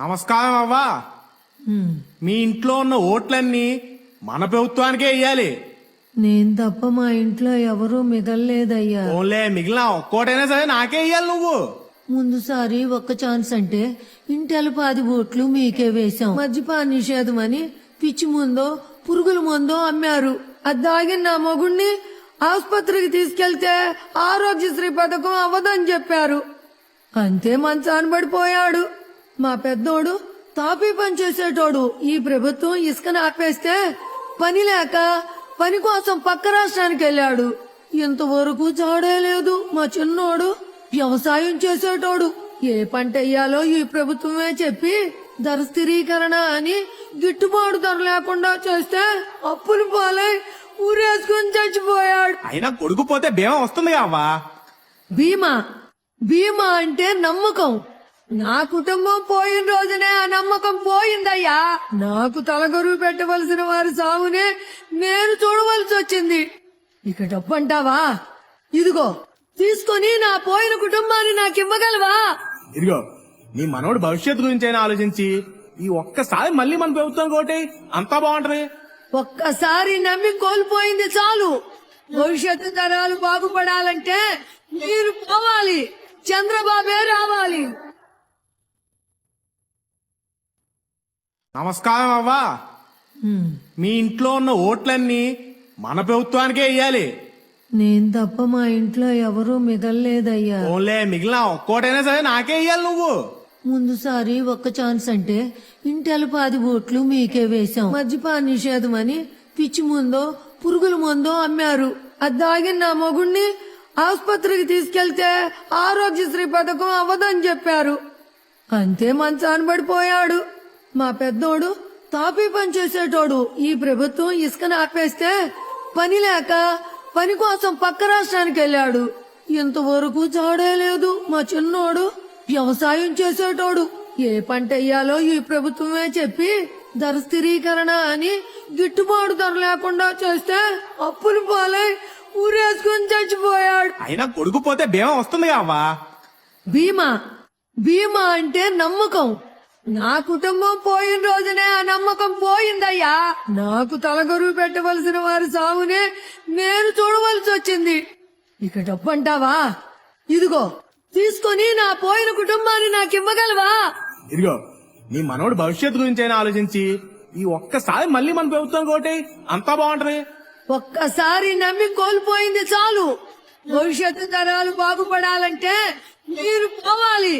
నమస్కారం అవ్వా. మీ ఇంట్లో ఉన్న ఓట్లన్నీ మన ప్రభుత్వానికే ఇయ్యాలి. నేను తప్ప మా ఇంట్లో ఎవరూ మిగల్లేదయ్యా. ఓన్లే మిగిలిన ఒక్కోటైనా సరే నాకే ఇయ్యాలి నువ్వు. ముందుసారి ఒక్క ఛాన్స్ అంటే ఇంటెల పాది ఓట్లు మీకే వేశాం. మద్యపాన నిషేధం అని పిచ్చి ముందో పురుగుల ముందో అమ్మారు. అది దాగిన నా మొగుణ్ణి ఆసుపత్రికి తీసుకెళ్తే ఆరోగ్యశ్రీ పథకం అవ్వదని చెప్పారు. అంతే మంచాన పడిపోయాడు. మా పెద్దోడు తాపీ పని చేసేటోడు. ఈ ప్రభుత్వం ఇసుకను ఆపేస్తే పని లేక పని కోసం పక్క రాష్ట్రానికి వెళ్ళాడు. ఇంతవరకు చాడే లేదు. మా చిన్నోడు వ్యవసాయం చేసేటోడు. ఏ పంట వేయాలో ఈ ప్రభుత్వమే చెప్పి ధర స్థిరీకరణ అని గిట్టుబాటు ధర లేకుండా చేస్తే అప్పులు పాలై ఊరేసుకుని చచ్చిపోయాడు. అయినా కొడుకు పోతే భీమా వస్తుంది అవ్వా? బీమా? బీమా అంటే నమ్మకం. నా కుటుంబం పోయిన రోజునే ఆ నమ్మకం పోయిందయ్యా. నాకు తలగొరువు పెట్టవలసిన వారి సాగునే నేను చూడవలసి వచ్చింది. ఇక డబ్బంటావా? ఇదిగో తీసుకొని నా పోయిన కుటుంబాన్ని నాకు ఇవ్వగలవా ఇదిగో నీ మనోడు భవిష్యత్తు గురించి అయినా ఆలోచించి ఈ ఒక్కసారి మళ్ళీ మన ప్రభుత్వం కోటి అంతా బాగుంటది. ఒక్కసారి నమ్మి కోల్పోయింది చాలు. భవిష్యత్తు తరాలు బాగుపడాలంటే మీరు పోవాలి. చంద్రబాబే రావాలి. నమస్కారం అవ్వా. మీ ఇంట్లో ఉన్న ఓట్లన్నీ మన ప్రభుత్వానికే ఇయ్యాలి. నేను తప్ప మా ఇంట్లో ఎవరూ మిగల్లేదయ్యా. ఓన్లే మిగిలిన ఒక్కోటైనా సరే నాకే ఇయ్యాలి నువ్వు. ముందుసారి ఒక్క ఛాన్స్ అంటే ఇంటెల పాది ఓట్లు మీకే వేశాం. మద్యపాన నిషేధం అని పిచ్చి ముందో పురుగుల ముందో అమ్మారు. అది దాగిన నా మొగుణ్ణి ఆసుపత్రికి తీసుకెళ్తే ఆరోగ్యశ్రీ పథకం అవ్వదని చెప్పారు. అంతే మంచాన పడిపోయాడు. మా పెద్దోడు తాపీ పని చేసేటోడు. ఈ ప్రభుత్వం ఇసుకను ఆపేస్తే పని లేక పని కోసం పక్క రాష్ట్రానికి వెళ్ళాడు. ఇంతవరకు చాడే లేదు. మా చిన్నోడు వ్యవసాయం చేసేటోడు. ఏ పంట వేయాలో ఈ ప్రభుత్వమే చెప్పి ధర స్థిరీకరణ అని గిట్టుబాటు ధర లేకుండా చేస్తే అప్పులు పాలై ఊరేసుకుని చచ్చిపోయాడు. అయినా కొడుకు పోతే భీమా వస్తుంది బీమా? బీమా అంటే నమ్మకం. నా కుటుంబం పోయిన రోజునే ఆ నమ్మకం పోయిందయ్యా. నాకు తలగొరువు పెట్టవలసిన వారి సాగునే నేను చూడవలసి వచ్చింది. ఇక డబ్బంటావా? ఇదిగో తీసుకొని నా పోయిన కుటుంబాన్ని నాకు ఇవ్వగలవా ఇదిగో నీ మనోడు భవిష్యత్తు గురించి అయినా ఆలోచించి ఈ ఒక్కసారి మళ్ళీ మన ప్రభుత్వం కోటి అంతా బాగుంటది. ఒక్కసారి నమ్మి కోల్పోయింది చాలు. భవిష్యత్తు తరాలు బాగుపడాలంటే మీరు పోవాలి.